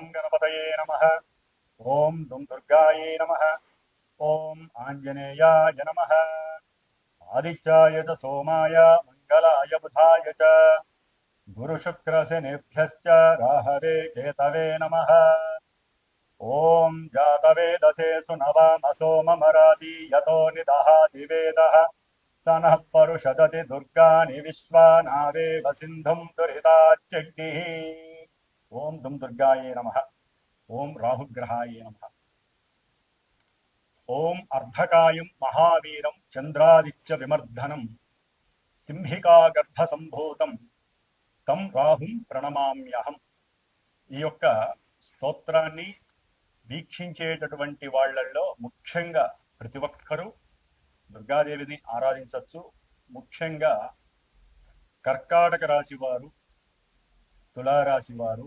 ॐ गणपतये नमः। ॐ दुं दुर्गायै नमः। ॐ आञ्जनेयाय नमः। आदित्याय च सोमाय, मङ्गलाय बुधाय च। गुरुशुक्रशनिभ्यश्च राहवे केतवे नमः। ॐ जातवेदसे सुनवामसो ममराति यतो निदहाति वेदः। स नः परुषदति दुर्गानि विश्वानावेव सिन्धुम् दुरिताच्यग्निः ఓం దుమ్ దుర్గాయే నమ. ఓం రాహుగ్రహాయే నమ. ఓం అర్ధకాయం మహావీరం చంద్రాదిత్య విమర్ధనం సింహికాగర్భసంభూతం తం రాహుం ప్రణమామ్యహం. ఈ యొక్క స్తోత్రాన్ని వీక్షించేటటువంటి వాళ్ళల్లో ముఖ్యంగా ప్రతి ఒక్కరూ దుర్గాదేవిని ఆరాధించవచ్చు ముఖ్యంగా కర్కాటక రాశి వారు తులారాశి వారు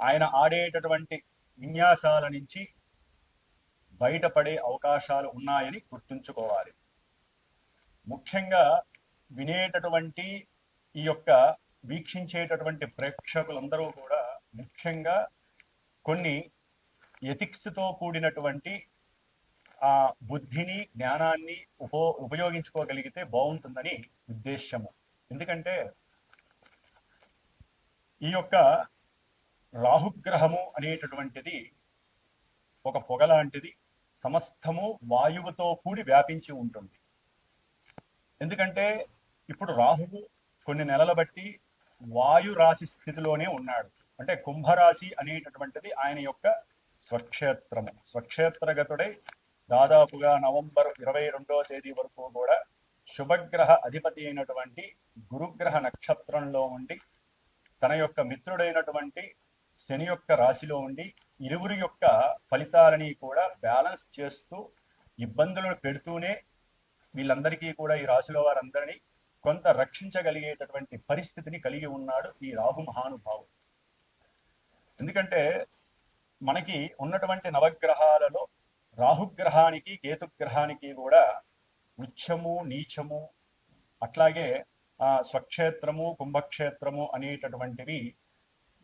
ఆయన ఆడేటటువంటి విన్యాసాల నుంచి బయటపడే అవకాశాలు ఉన్నాయని గుర్తుంచుకోవాలి. ముఖ్యంగా వినేటటువంటి ఈ యొక్క వీక్షించేటటువంటి ప్రేక్షకులందరూ కూడా ముఖ్యంగా కొన్ని ఎథిక్స్తో కూడినటువంటి ఆ బుద్ధిని జ్ఞానాన్ని ఉపో ఉపయోగించుకోగలిగితే బాగుంటుందని ఉద్దేశము ఎందుకంటే ఈ యొక్క రాహుగ్రహము అనేటటువంటిది ఒక పొగ లాంటిది సమస్తము వాయువుతో కూడి వ్యాపించి ఉంటుంది. ఎందుకంటే ఇప్పుడు రాహువు కొన్ని నెలల బట్టి వాయు రాశి స్థితిలోనే ఉన్నాడు. అంటే కుంభరాశి అనేటటువంటిది ఆయన యొక్క స్వక్షేత్రము. స్వక్షేత్రగతుడై దాదాపుగా నవంబర్ ఇరవై రెండవ తేదీ వరకు కూడా శుభగ్రహ అధిపతి అయినటువంటి గురుగ్రహ నక్షత్రంలో ఉండి తన యొక్క మిత్రుడైనటువంటి శని యొక్క రాశిలో ఉండి ఇరువురి యొక్క ఫలితాలని కూడా బ్యాలెన్స్ చేస్తూ ఇబ్బందులను పెడుతూనే వీళ్ళందరికీ కూడా ఈ రాశిలో వారందరినీ కొంత రక్షించగలిగేటటువంటి పరిస్థితిని కలిగి ఉన్నాడు ఈ రాహు మహానుభావుడు. ఎందుకంటే మనకి ఉన్నటువంటి నవగ్రహాలలో రాహుగ్రహానికి కేతుగ్రహానికి కూడా ఉచ్చము నీచము అట్లాగే ఆ స్వక్షేత్రము కుంభక్షేత్రము అనేటటువంటివి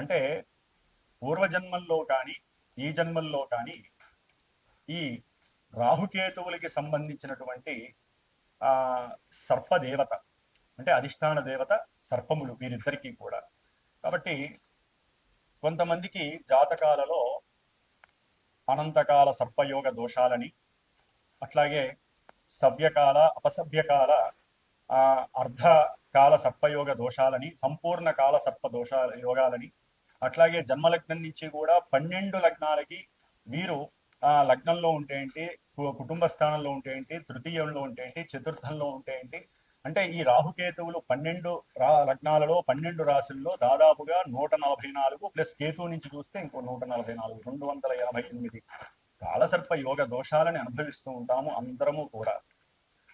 అంటే పూర్వజన్మల్లో కానీ ఈ జన్మల్లో కానీ ఈ రాహుకేతువులకి సంబంధించినటువంటి ఆ సర్పదేవత అంటే అధిష్టాన దేవత సర్పములు వీరిద్దరికీ కూడా. కాబట్టి కొంతమందికి జాతకాలలో అనంతకాల సర్పయోగ దోషాలని అట్లాగే సవ్యకాల అపసభ్యకాల ఆ అర్ధకాల సర్పయోగ దోషాలని సంపూర్ణ కాల సర్ప దోష యోగాలని అట్లాగే జన్మ లగ్నం నుంచి కూడా పన్నెండు లగ్నాలకి వీరు ఆ లగ్నంలో ఉంటే ఏంటి కుటుంబ స్థానంలో ఉంటే ఏంటి తృతీయంలో ఉంటే ఏంటి చతుర్థంలో ఉంటే ఏంటి అంటే ఈ రాహుకేతువులు పన్నెండు రా లగ్నాలలో పన్నెండు రాశుల్లో దాదాపుగా నూట నలభై నాలుగు ప్లస్ కేతువు నుంచి చూస్తే ఇంకో నూట నలభై నాలుగు రెండు వందల ఎనభై ఎనిమిది కాలసర్ప యోగ దోషాలని అనుభవిస్తూ ఉంటాము అందరము కూడా.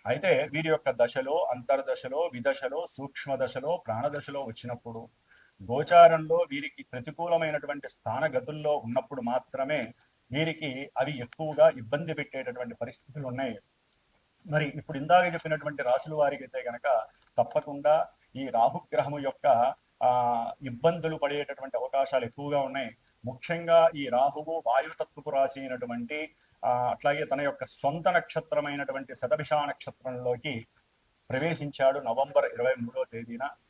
అయితే వీరి యొక్క దశలో అంతర్దశలో విదశలో సూక్ష్మ దశలో ప్రాణదశలో వచ్చినప్పుడు గోచారంలో వీరికి ప్రతికూలమైనటువంటి స్థానగతుల్లో ఉన్నప్పుడు మాత్రమే వీరికి అవి ఎక్కువగా ఇబ్బంది పెట్టేటటువంటి పరిస్థితులు ఉన్నాయి. మరి ఇప్పుడు ఇందాక చెప్పినటువంటి రాశుల వారికి అయితే గనక తప్పకుండా ఈ రాహుగ్రహము యొక్క ఆ ఇబ్బందులు పడేటటువంటి అవకాశాలు ఎక్కువగా ఉన్నాయి. ముఖ్యంగా ఈ రాహువు వాయుతత్వపు రాశి అయినటువంటి అట్లాగే తన యొక్క సొంత నక్షత్రమైనటువంటి శతభిష నక్షత్రంలోకి ప్రవేశించాడు నవంబర్ ఇరవై మూడో తేదీన.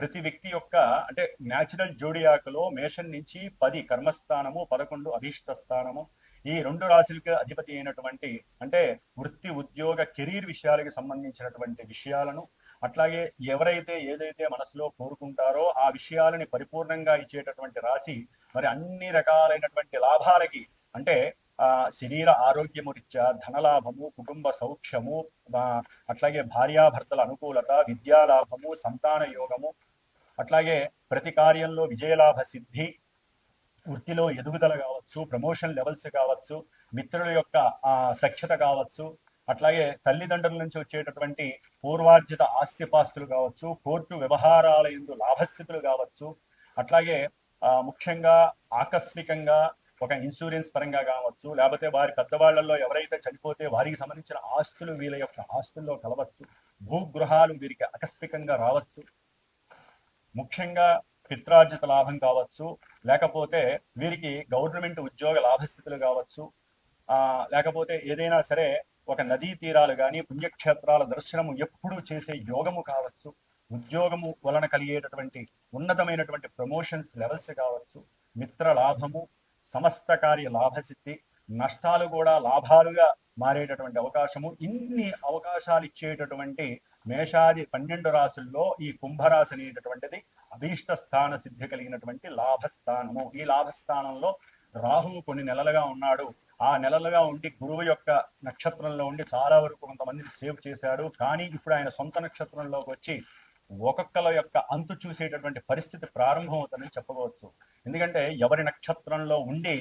ప్రతి వ్యక్తి యొక్క అంటే న్యాచురల్ జోడియాకలో మేషం నుంచి పది కర్మస్థానము పదకొండు అభీష్ట స్థానము. ఈ రెండు రాశులకి అధిపతి అయినటువంటి అంటే వృత్తి ఉద్యోగ కెరీర్ విషయాలకి సంబంధించినటువంటి విషయాలను అట్లాగే ఎవరైతే ఏదైతే మనసులో కోరుకుంటారో ఆ విషయాలని పరిపూర్ణంగా ఇచ్చేటటువంటి రాశి మరి అన్ని రకాలైనటువంటి లాభాలకి అంటే ఆ శరీర ఆరోగ్యము రీత్యా ధనలాభము కుటుంబ సౌఖ్యము అట్లాగే భార్యాభర్తల అనుకూలత విద్యాలాభము సంతాన యోగము అట్లాగే ప్రతి కార్యంలో విజయలాభ సిద్ధి వృత్తిలో ఎదుగుదల కావచ్చు ప్రమోషన్ లెవెల్స్ కావచ్చు మిత్రుల యొక్క సఖ్యత కావచ్చు అట్లాగే తల్లిదండ్రుల నుంచి వచ్చేటటువంటి పూర్వార్జిత ఆస్తిపాస్తులు కావచ్చు కోర్టు వ్యవహారాల ఎందు లాభస్థితులు కావచ్చు అట్లాగే ముఖ్యంగా ఆకస్మికంగా ఒక ఇన్సూరెన్స్ పరంగా కావచ్చు లేకపోతే వారి పెద్దవాళ్ళలో ఎవరైతే చనిపోతే వారికి సంబంధించిన ఆస్తులు వీళ్ళ యొక్క ఆస్తుల్లో కలవచ్చు భూగృహాలు వీరికి ఆకస్మికంగా రావచ్చు ముఖ్యంగా పిత్రార్జిత లాభం కావచ్చు లేకపోతే వీరికి గవర్నమెంట్ ఉద్యోగ లాభస్థితులు కావచ్చు లేకపోతే ఏదైనా సరే ఒక నదీ తీరాలు కానీ పుణ్యక్షేత్రాల దర్శనము ఎప్పుడూ చేసే యోగము కావచ్చు. ఉద్యోగము వలన కలిగేటటువంటి ఉన్నతమైనటువంటి ప్రమోషన్స్ లెవెల్స్ కావచ్చు. మిత్ర లాభము సమస్త కార్య లాభసిద్ధి నష్టాలు కూడా లాభాలుగా మారేటటువంటి అవకాశము. ఇన్ని అవకాశాలు ఇచ్చేటటువంటి మేషాది పన్నెండు రాసుల్లో ఈ కుంభరాశి అనేటటువంటిది అభీష్ట స్థాన సిద్ధి కలిగినటువంటి లాభస్థానము. ఈ లాభస్థానంలో రాహువు కొన్ని నెలలుగా ఉన్నాడు. ఆ నెలలుగా ఉండి గురువు యొక్క నక్షత్రంలో ఉండి చాలా వరకు కొంతమందిని సేవ్ చేశాడు. కానీ ఇప్పుడు ఆయన సొంత నక్షత్రంలోకి వచ్చి ఒక్కొక్కల యొక్క అంతు చూసేటటువంటి పరిస్థితి ప్రారంభమవుతుందని చెప్పవచ్చు. ఎందుకంటే ఎవరి నక్షత్రంలో ఉండి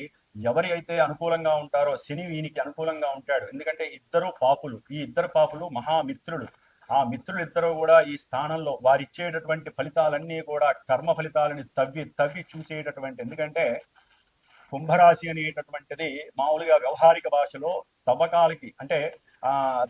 ఎవరి అయితే అనుకూలంగా ఉంటారో శని వీనికి అనుకూలంగా ఉంటాడు. ఎందుకంటే ఇద్దరు పాపులు ఈ ఇద్దరు పాపులు మహామిత్రులు. ఆ మిత్రులు ఇద్దరు కూడా ఈ స్థానంలో వారిచ్చేటటువంటి ఫలితాలన్నీ కూడా కర్మ ఫలితాలని తవ్వి తవ్వి చూసేటటువంటి ఎందుకంటే కుంభరాశి అనేటటువంటిది మామూలుగా వ్యవహారిక భాషలో తవ్వకాలకి అంటే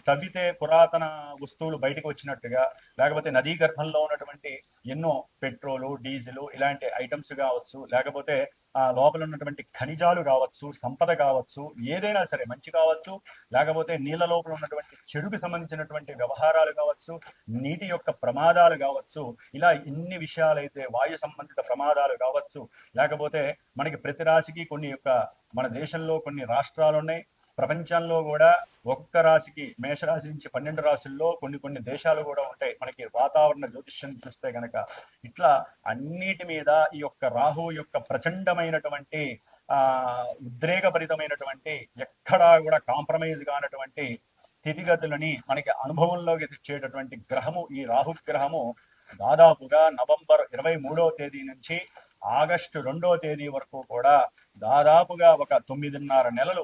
తవ్వితే పురాతన వస్తువులు బయటకు వచ్చినట్టుగా లేకపోతే నదీ గర్భంలో ఉన్నటువంటి ఎన్నో పెట్రోలు డీజిల్ ఇలాంటి ఐటమ్స్ కావచ్చు లేకపోతే ఆ లోపల ఉన్నటువంటి ఖనిజాలు కావచ్చు సంపద కావచ్చు ఏదైనా సరే మంచి కావచ్చు లేకపోతే నీళ్ళ లోపల ఉన్నటువంటి చెడుకు సంబంధించినటువంటి వ్యవహారాలు కావచ్చు నీటి యొక్క ప్రమాదాలు కావచ్చు ఇలా ఇన్ని విషయాలైతే వాయు సంబంధిత ప్రమాదాలు కావచ్చు లేకపోతే మనకి ప్రతి రాశికి కొన్ని యొక్క మన దేశంలో కొన్ని రాష్ట్రాలు ఉన్నాయి ప్రపంచంలో కూడా ఒక్క రాశికి మేషరాశి నుంచి పన్నెండు రాశుల్లో కొన్ని కొన్ని దేశాలు కూడా ఉంటాయి. మనకి వాతావరణ జ్యోతిష్యం చూస్తే గనక ఇట్లా అన్నిటి మీద ఈ యొక్క రాహు యొక్క ప్రచండమైనటువంటి ఆ ఉద్రేకభరితమైనటువంటి ఎక్కడా కూడా కాంప్రమైజ్ కానటువంటి స్థితిగతులని మనకి అనుభవంలోకి తెచ్చేటటువంటి గ్రహము ఈ రాహుగ్రహము దాదాపుగా నవంబర్ ఇరవై మూడో తేదీ నుంచి ఆగస్టు రెండో తేదీ వరకు కూడా దాదాపుగా ఒక తొమ్మిదిన్నర నెలలు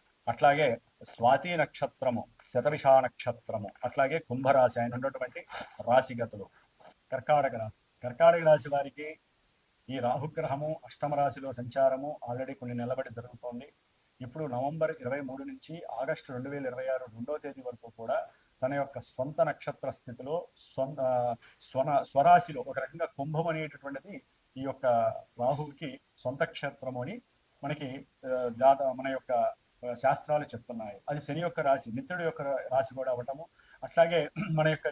అట్లాగే స్వాతి నక్షత్రము శతవిష నక్షత్రము అట్లాగే కుంభరాశి ఆయన ఉన్నటువంటి రాశిగతులు. కర్కాటక రాశి. కర్కాటక రాశి వారికి ఈ రాహుగ్రహము అష్టమ రాశిలో సంచారము ఆల్రెడీ కొన్ని నిలబడి జరుగుతోంది. ఇప్పుడు నవంబర్ ఇరవై మూడు నుంచి ఆగస్టు రెండు వేల ఇరవై ఆరు రెండో తేదీ వరకు కూడా తన యొక్క సొంత నక్షత్ర స్థితిలో సొంత స్వన స్వరాశిలో ఒక రకంగా కుంభం అనేటటువంటిది ఈ యొక్క రాహువుకి సొంత క్షేత్రము అని మనకి జాత మన యొక్క శాస్త్రాలు చెప్తున్నాయి. అది శని యొక్క రాశి మిత్రుడు యొక్క రాశి కూడా అవ్వటము అట్లాగే మన యొక్క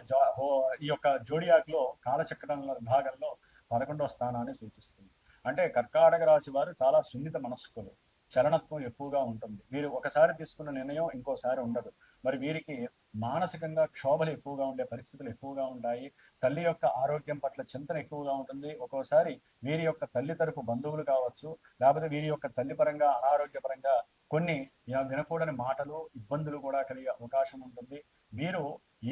ఈ యొక్క జోడియాక్లో కాలచక్రంలో భాగంలో పదకొండవ స్థానాన్ని సూచిస్తుంది. అంటే కర్కాటక రాశి వారు చాలా సున్నిత మనస్కులు. చలనత్వం ఎక్కువగా ఉంటుంది. వీరు ఒకసారి తీసుకున్న నిర్ణయం ఇంకోసారి ఉండదు. మరి వీరికి మానసికంగా క్షోభలు ఎక్కువగా ఉండే పరిస్థితులు ఎక్కువగా ఉంటాయి. తల్లి యొక్క ఆరోగ్యం పట్ల చింతన ఎక్కువగా ఉంటుంది. ఒక్కోసారి వీరి యొక్క తల్లి తరపు బంధువులు కావచ్చు లేకపోతే వీరి యొక్క తల్లి పరంగా అనారోగ్యపరంగా కొన్ని వినకూడని మాటలు ఇబ్బందులు కూడా కలిగే అవకాశం ఉంటుంది. మీరు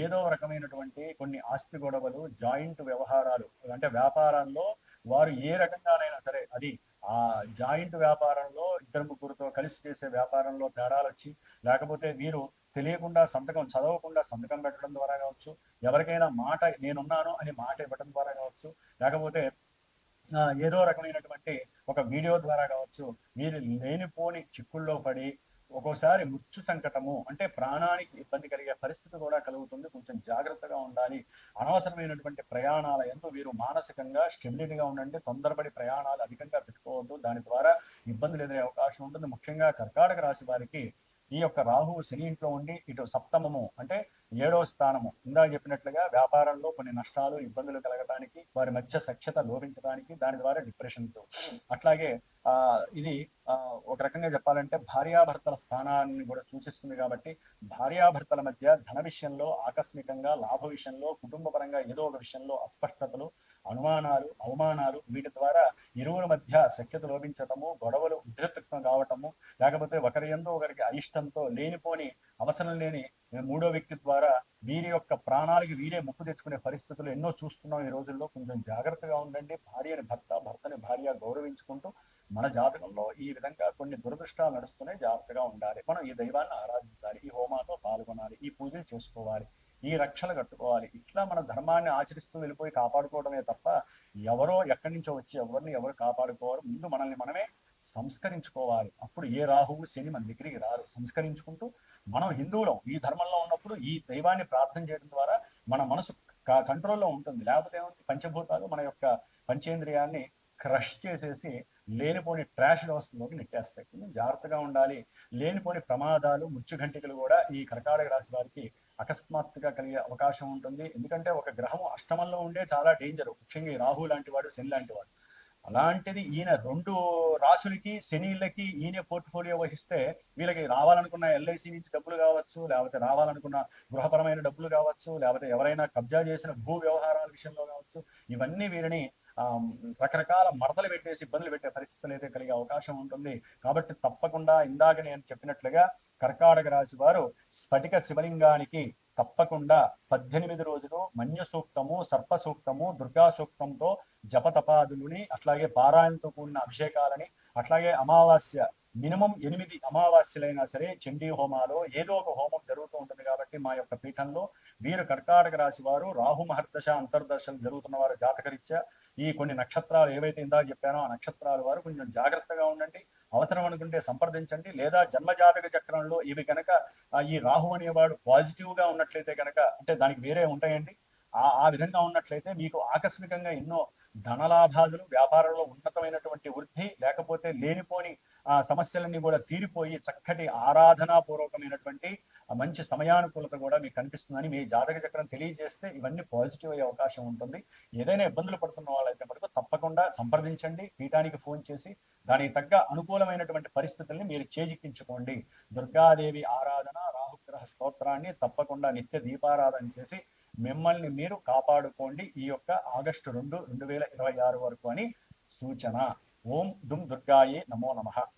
ఏదో రకమైనటువంటి కొన్ని ఆస్తి గొడవలు జాయింట్ వ్యవహారాలు అంటే వ్యాపారాల్లో వారు ఏ రకంగానైనా సరే అది ఆ జాయింట్ వ్యాపారంలో ఇద్దరు ముగ్గురుతో కలిసి చేసే వ్యాపారంలో తేడాలు వచ్చి లేకపోతే వీరు తెలియకుండా సంతకం చదవకుండా సంతకం పెట్టడం ద్వారా కావచ్చు ఎవరికైనా మాట నేనున్నాను అని మాట ఇవ్వడం ద్వారా కావచ్చు లేకపోతే ఏదో రకమైనటువంటి ఒక వీడియో ద్వారా కావచ్చు మీరు లేనిపోని చిక్కుల్లో పడి ఒక్కోసారి మృత్యు సంకటము అంటే ప్రాణానికి ఇబ్బంది కలిగే పరిస్థితి కూడా కలుగుతుంది. కొంచెం జాగ్రత్తగా ఉండాలి. అనవసరమైనటువంటి ప్రయాణాల ఎందు వీరు మానసికంగా స్టెబిలిటీగా ఉండండి. తొందరపడి ప్రయాణాలు అధికంగా పెట్టుకోవద్దు. దాని ద్వారా ఇబ్బందులు ఎదురే అవకాశం ఉంటుంది. ముఖ్యంగా కర్కాటక రాశి వారికి ఈ యొక్క రాహువు శని ఇంట్లో ఉండి ఇటు సప్తమము అంటే ఏడవ స్థానము. ఇందాక చెప్పినట్లుగా వ్యాపారంలో కొన్ని నష్టాలు ఇబ్బందులు కలగడానికి వారి మధ్య సఖ్యత లోపించడానికి దాని ద్వారా డిప్రెషన్స్. అట్లాగే ఆ ఇది ఆ, ఒక రకంగా చెప్పాలంటే భార్యాభర్తల స్థానాన్ని కూడా సూచిస్తుంది కాబట్టి భార్యాభర్తల మధ్య ధన విషయంలో ఆకస్మికంగా లాభ విషయంలో కుటుంబ పరంగా ఏదో ఒక విషయంలో అస్పష్టతలు అనుమానాలు అవమానాలు వీటి ద్వారా ఇరువుల మధ్య సఖ్యత లోపించటము గొడవలు ఉద్రిక్తం కావటము లేకపోతే ఒకరి ఎందు ఒకరికి అయిష్టంతో లేనిపోని అవసరం లేని మూడో వ్యక్తి ద్వారా వీరి యొక్క ప్రాణాలకి వీరే ముప్పు తెచ్చుకునే పరిస్థితులు ఎన్నో చూస్తున్నాం ఈ రోజుల్లో. కొంచెం జాగ్రత్తగా ఉండండి. భార్యని భర్త భర్తని భార్య గౌరవించుకుంటూ మన జాతకంలో ఈ విధంగా కొన్ని దురదృష్టాలు నడుస్తూనే జాగ్రత్తగా ఉండాలి. మనం ఈ దైవాన్ని ఆరాధించాలి ఈ హోమాతో పాల్గొనాలి ఈ పూజలు చేసుకోవాలి. ఈ రక్షలు కట్టుకోవాలి. ఇట్లా మన ధర్మాన్ని ఆచరిస్తూ వెళ్ళిపోయి కాపాడుకోవడమే తప్ప ఎవరో ఎక్కడి నుంచో వచ్చి ఎవరిని ఎవరు కాపాడుకోవాలి ముందు మనల్ని మనమే సంస్కరించుకోవాలి. అప్పుడు ఏ రాహువు శని మన దగ్గరికి రారు. సంస్కరించుకుంటూ మనం హిందువులం. ఈ ధర్మంలో ఉన్నప్పుడు ఈ దైవాన్ని ప్రార్థన చేయడం ద్వారా మన మనసు కంట్రోల్లో ఉంటుంది. లేకపోతే ఏముంది? పంచభూతాలు మన యొక్క పంచేంద్రియాన్ని క్రష్ చేసేసి లేనిపోని ట్రాష్ వ్యవస్థలోకి నెట్టేస్తాయి. కొంచెం జాగ్రత్తగా ఉండాలి. లేనిపోని ప్రమాదాలు మృత్యుఘంటికలు కూడా ఈ కర్కాటక రాశి వారికి అకస్మాత్తుగా కలిగే అవకాశం ఉంటుంది. ఎందుకంటే ఒక గ్రహం అష్టమంలో ఉండే చాలా డేంజర్ ముఖ్యంగా రాహు లాంటి వాడు శని లాంటి వాడు. అలాంటిది ఈయన రెండు రాసులకి శనిళ్ళకి ఈయన పోర్ట్ఫోలియో వహిస్తే వీళ్ళకి రావాలనుకున్న ఎల్ఐసి నుంచి డబ్బులు కావచ్చు లేకపోతే రావాలనుకున్న గృహపరమైన డబ్బులు కావచ్చు లేకపోతే ఎవరైనా కబ్జా చేసిన భూ వ్యవహారాల విషయంలో కావచ్చు ఇవన్నీ వీరిని రకరకాల మడతలు పెట్టేసి ఇబ్బందులు పెట్టే పరిస్థితులు అయితే కలిగే అవకాశం ఉంటుంది. కాబట్టి తప్పకుండా ఇందాక నేను చెప్పినట్లుగా కర్కాటక రాశి వారు స్ఫటిక శివలింగానికి తప్పకుండా పద్దెనిమిది రోజులు మన్య సూక్తము సర్ప సూక్తము దుర్గా సూక్తంతో జపతపాదులని అట్లాగే పారాయణతో కూడిన అభిషేకాలని అట్లాగే అమావాస్య మినిమం ఎనిమిది అమావాస్యలైనా సరే చండీ హోమాలో ఏదో ఒక హోమం జరుగుతూ ఉంటుంది కాబట్టి మా యొక్క పీఠంలో వీరు కర్కాటక రాశి వారు రాహు మహర్దశ అంతర్దశలు జరుగుతున్న వారు జాతకరీత్యా ఈ కొన్ని నక్షత్రాలు ఏవైతే ఇందాక చెప్పానో ఆ నక్షత్రాల వారు కొంచెం జాగ్రత్తగా ఉండండి. అవసరం అనుకుంటే సంప్రదించండి. లేదా జన్మజాతక చక్రంలో ఇవి కనుక ఈ రాహు అనేవాడు పాజిటివ్గా ఉన్నట్లయితే కనుక అంటే దానికి వేరే ఉంటాయండి. ఆ ఆ విధంగా ఉన్నట్లయితే మీకు ఆకస్మికంగా ఎన్నో ధనలాభాదులు వ్యాపారంలో ఉన్నతమైనటువంటి వృద్ధి లేకపోతే లేనిపోని ఆ సమస్యలన్నీ కూడా తీరిపోయి చక్కటి ఆరాధనాపూర్వకమైనటువంటి మంచి సమయానుకూలత కూడా మీకు కనిపిస్తుందని మీ జాతక చక్రం తెలియజేస్తే ఇవన్నీ పాజిటివ్ అయ్యే అవకాశం ఉంటుంది. ఏదైనా ఇబ్బందులు పడుతున్న వాళ్ళైతే మటుకు తప్పకుండా సంప్రదించండి. పీఠానికి ఫోన్ చేసి దానికి తగ్గ అనుకూలమైనటువంటి పరిస్థితుల్ని మీరు చేజిక్కించుకోండి. దుర్గాదేవి ఆరాధన రాహుగ్రహ స్తోత్రాన్ని తప్పకుండా నిత్య దీపారాధన చేసి మిమ్మల్ని మీరు కాపాడుకోండి. ఈ యొక్క ఆగస్టు రెండు రెండు వేల ఇరవై ఆరు వరకు అని సూచన. ఓం దుమ్ దుర్గాయే నమో నమః.